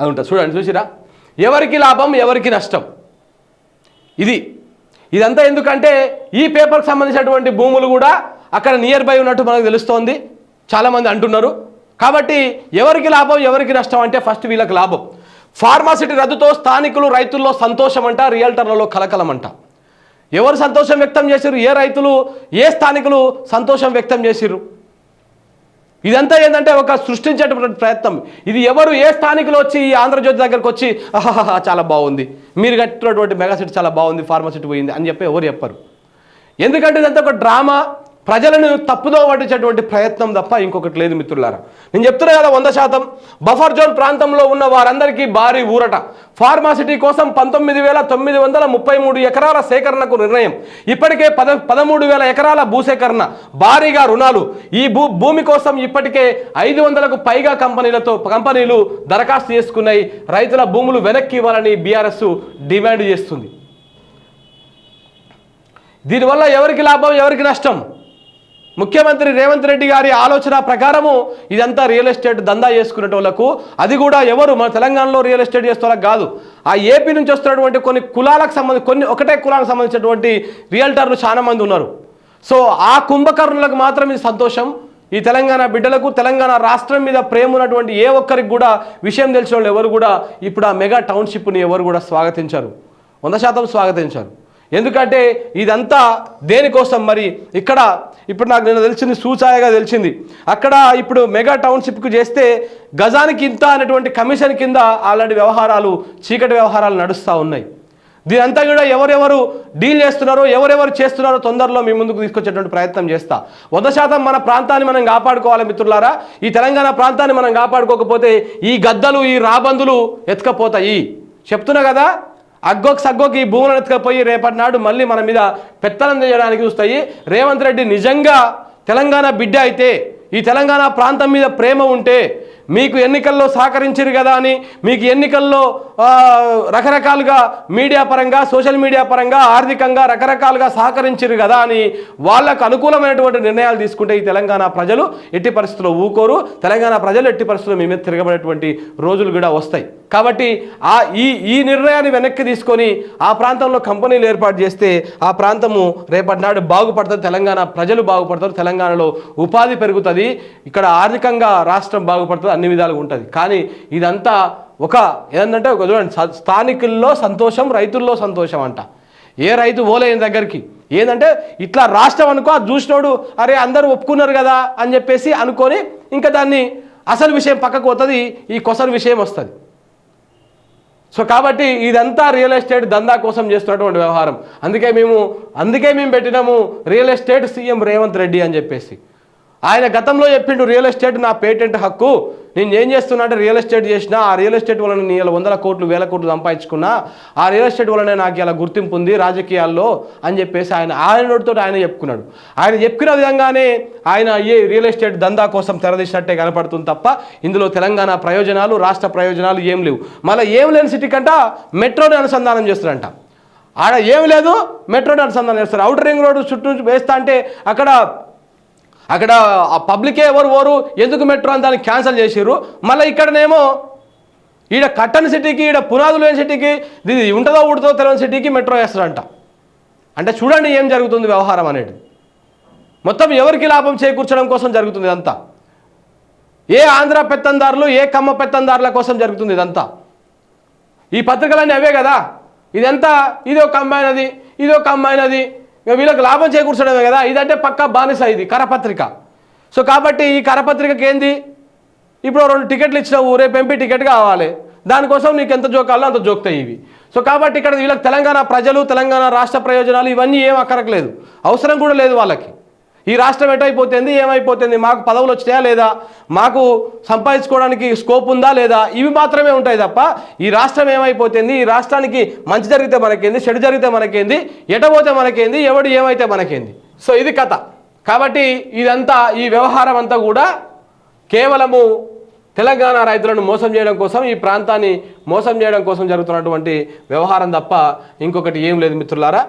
అది ఉంటుంది. చూడండి చూసిరా? ఎవరికి లాభం ఎవరికి నష్టం? ఇది. ఇదంతా ఎందుకంటే ఈ పేపర్కి సంబంధించినటువంటి భూములు కూడా అక్కడ నియర్ బై ఉన్నట్టు మనకు తెలుస్తోంది. చాలామంది అంటున్నారు. కాబట్టి ఎవరికి లాభం ఎవరికి నష్టం అంటే ఫస్ట్ వీళ్ళకి లాభం. ఫార్మాసిటీ రద్దుతో స్థానికులు రైతుల్లో సంతోషం అంట రియల్టర్లలో కలకలం అంట. ఎవరు సంతోషం వ్యక్తం చేసిరు ఏ రైతులు ఏ స్థానికులు సంతోషం వ్యక్తం చేసిర్రు? ఇదంతా ఏంటంటే ఒక సృష్టించేటటువంటి ప్రయత్నం. ఇది ఎవరు ఏ స్థానికులు వచ్చి ఈ ఆంధ్రజ్యోతి దగ్గరకు వచ్చి ఆహాహా చాలా బాగుంది. మీరు కట్టినటువంటి మెగాసిటీ చాలా బాగుంది ఫార్మసిటీ పోయింది అని చెప్పి ఎవరు చెప్పరు. ఎందుకంటే ఇదంతా ఒక డ్రామా ప్రజలను తప్పుదో పట్టించేటువంటి ప్రయత్నం తప్ప ఇంకొకటి లేదు మిత్రులారా. నేను చెప్తున్నా కదా వంద శాతం. బఫర్ జోన్ ప్రాంతంలో ఉన్న వారందరికీ భారీ ఊరట. ఫార్మాసిటీ కోసం పంతొమ్మిది వేల తొమ్మిది వందల ముప్పై మూడు ఎకరాల సేకరణకు నిర్ణయం. ఇప్పటికే పద పదమూడు వేల ఎకరాల భూసేకరణ. భారీగా రుణాలు. ఈ భూ భూమి కోసం ఇప్పటికే ఐదు వందలకు పైగా కంపెనీలతో కంపెనీలు దరఖాస్తు చేసుకున్నాయి. రైతుల భూములు వెనక్కి ఇవ్వాలని బీఆర్ఎస్ డిమాండ్ చేస్తుంది. దీనివల్ల ఎవరికి లాభం ఎవరికి నష్టం? ముఖ్యమంత్రి రేవంత్ రెడ్డి గారి ఆలోచన ప్రకారము ఇదంతా రియల్ ఎస్టేట్ దందా చేసుకునేటోళ్ళకు అది కూడా ఎవరు మన తెలంగాణలో రియల్ ఎస్టేట్ చేసేవాళ్ళకి కాదు. ఆ ఏపీ నుంచి వస్తున్నటువంటి కొన్ని కులాలకు సంబంధించి కొన్ని ఒకటే కులాలకు సంబంధించినటువంటి రియల్టర్లు చాలా మంది ఉన్నారు. సో ఆ కుంభకర్ణులకు మాత్రం ఇది సంతోషం. ఈ తెలంగాణ బిడ్డలకు తెలంగాణ రాష్ట్రం మీద ప్రేమ ఉన్నటువంటి ఏ ఒక్కరికి కూడా విషయం తెలిసిన వాళ్ళు ఎవరు కూడా ఇప్పుడు ఆ మెగా టౌన్షిప్ని ఎవరు కూడా స్వాగతించారు. వంద శాతం స్వాగతించారు. ఎందుకంటే ఇదంతా దేనికోసం మరి? ఇక్కడ ఇప్పుడు నాకు నేను తెలిసింది సూచాయగా తెలిసింది. అక్కడ ఇప్పుడు మెగా టౌన్షిప్కు చేస్తే గజానికి ఇంత అనేటువంటి కమిషన్ కింద అలాంటి వ్యవహారాలు చీకటి వ్యవహారాలు నడుస్తూ ఉన్నాయి. దీనంతా కూడా ఎవరెవరు డీల్ చేస్తున్నారో ఎవరెవరు చేస్తున్నారో తొందరలో మీ ముందుకు తీసుకొచ్చేటువంటి ప్రయత్నం చేస్తా. వంద శాతం మన ప్రాంతాన్ని మనం కాపాడుకోవాలి మిత్రులారా. ఈ తెలంగాణ ప్రాంతాన్ని మనం కాపాడుకోకపోతే ఈ గద్దలు ఈ రాబందులు ఎత్తుకపోతాయి. చెప్తున్నా కదా? అగ్గోకి సగ్గోకి ఈ భూములను ఎత్తుకపోయి రేపటి నాడు మళ్ళీ మన మీద పెత్తనం చేయడానికి చూస్తాయి. రేవంత్ రెడ్డి నిజంగా తెలంగాణ బిడ్డ అయితే ఈ తెలంగాణ ప్రాంతం మీద ప్రేమ ఉంటే మీకు ఎన్నికల్లో సహకరించరు కదా అని మీకు ఎన్నికల్లో రకరకాలుగా మీడియా పరంగా సోషల్ మీడియా పరంగా ఆర్థికంగా రకరకాలుగా సహకరించారు కదా అని వాళ్ళకు అనుకూలమైనటువంటి నిర్ణయాలు తీసుకుంటే ఈ తెలంగాణ ప్రజలు ఎట్టి పరిస్థితుల్లో ఊకోరు. తెలంగాణ ప్రజలు ఎట్టి పరిస్థితుల్లో మీ మీద తిరగబడేటువంటి రోజులు కూడా వస్తాయి. కాబట్టి ఆ ఈ ఈ నిర్ణయాన్ని వెనక్కి తీసుకొని ఆ ప్రాంతంలో కంపెనీలు ఏర్పాటు చేస్తే ఆ ప్రాంతము రేపటి నాడు బాగుపడుతుంది తెలంగాణ ప్రజలు బాగుపడతారు తెలంగాణలో ఉపాధి పెరుగుతుంది ఇక్కడ ఆర్థికంగా రాష్ట్రం బాగుపడుతుంది అన్ని విధాలుగా ఉంటుంది. కానీ ఇదంతా ఒక ఏంటంటే ఒక చూడండి స్థానికుల్లో సంతోషం రైతుల్లో సంతోషం అంట. ఏ రైతు పోలేని దగ్గరికి ఏంటంటే ఇట్లా రాష్ట్రం అనుకో అది చూసినోడు అరే అందరూ ఒప్పుకున్నారు కదా అని చెప్పేసి అనుకొని ఇంకా దాన్ని అసలు విషయం పక్కకు పోతుంది ఈ కొసలు విషయం వస్తుంది. సో కాబట్టి ఇదంతా రియల్ ఎస్టేట్ దందా కోసం చేస్తున్నటువంటి వ్యవహారం. అందుకే మేము అందుకే మేము పెట్టినాము real estate CM Revanth Reddy అని చెప్పేసి. ఆయన గతంలో చెప్పిండు రియల్ ఎస్టేట్ నా పేటెంట్ హక్కు నేను ఏం చేస్తున్నా అంటే రియల్ ఎస్టేట్ చేసిన ఆ రియల్ ఎస్టేట్ వలన నేను ఇలా వందల కోట్లు వేల కోట్లు సంపాదించుకున్నా ఆ రియల్ ఎస్టేట్ వలన నాకు ఇలా గుర్తింపు ఉంది రాజకీయాల్లో అని చెప్పేసి ఆయన ఆయన నోటితో ఆయన చెప్పుకున్నాడు. ఆయన చెప్పిన విధంగానే ఆయన ఏ రియల్ ఎస్టేట్ దందా కోసం తెరదీసినట్టే కనపడుతుంది తప్ప ఇందులో తెలంగాణ ప్రయోజనాలు రాష్ట్ర ప్రయోజనాలు ఏం లేవు. మళ్ళీ ఏం లేని సిటీ కంట మెట్రోని అనుసంధానం చేస్తున్నారంట ఆడ ఏం లేదు మెట్రోని అనుసంధానం చేస్తారు. అవుటర్ రింగ్ రోడ్డు చుట్టూ వేస్తా అంటే అక్కడ అక్కడ ఆ పబ్లికే ఎవరు ఓరు ఎందుకు మెట్రో అని దాన్ని క్యాన్సిల్ చేసిర్రు? మళ్ళీ ఇక్కడనేమో ఈడ కట్టని సిటీకి ఈడ పునాదులు లేని సిటీకి ఇది ఉంటుందో ఉడుతుందో తెలియని సిటీకి మెట్రో వేస్తారంట. అంటే చూడండి ఏం జరుగుతుంది వ్యవహారం అనేది. మొత్తం ఎవరికి లాభం చేకూర్చడం కోసం జరుగుతుంది ఇదంతా? ఏ ఆంధ్ర పెత్తందారులు ఏ కమ్మ పెత్తందారుల కోసం జరుగుతుంది ఇదంతా? ఈ పత్రికలన్నీ అవే కదా? ఇదంతా ఇది ఒక అమ్మాయినది ఇది ఒక అమ్మాయినది ఇక వీళ్ళకి లాభం చేకూర్చడమే కదా. ఇదంటే పక్క బానిస ఇది కరపత్రిక. సో కాబట్టి ఈ కరపత్రికకి ఏంది? ఇప్పుడు రెండు టికెట్లు ఇచ్చినావు రేపు ఎంపీ టికెట్ కావాలి. దానికోసం నీకు ఎంత జోకాలో అంత జోక్తాయి ఇవి. సో కాబట్టి ఇక్కడ వీళ్ళకి తెలంగాణ ప్రజలు తెలంగాణ రాష్ట్ర ప్రయోజనాలు ఇవన్నీ ఏం అక్కరకలేదు అవసరం కూడా లేదు వాళ్ళకి. ఈ రాష్ట్రం ఎటైపోతుంది ఏమైపోతుంది? మాకు పదవులు వచ్చినాయా లేదా? మాకు సంపాదించుకోవడానికి స్కోప్ ఉందా లేదా? ఇవి మాత్రమే ఉంటాయి తప్ప ఈ రాష్ట్రం ఏమైపోతుంది? ఈ రాష్ట్రానికి మంచి జరిగితే మనకేంది? చెడు జరిగితే మనకేంది? ఎటపోతే మనకేంది? ఎవడు ఏమైతే మనకేంది? సో ఇది కథ. కాబట్టి ఇదంతా ఈ వ్యవహారం అంతా కూడా కేవలము తెలంగాణ రైతులను మోసం చేయడం కోసం ఈ ప్రాంతాన్ని మోసం చేయడం కోసం జరుగుతున్నటువంటి వ్యవహారం తప్ప ఇంకొకటి ఏం లేదు మిత్రులారా.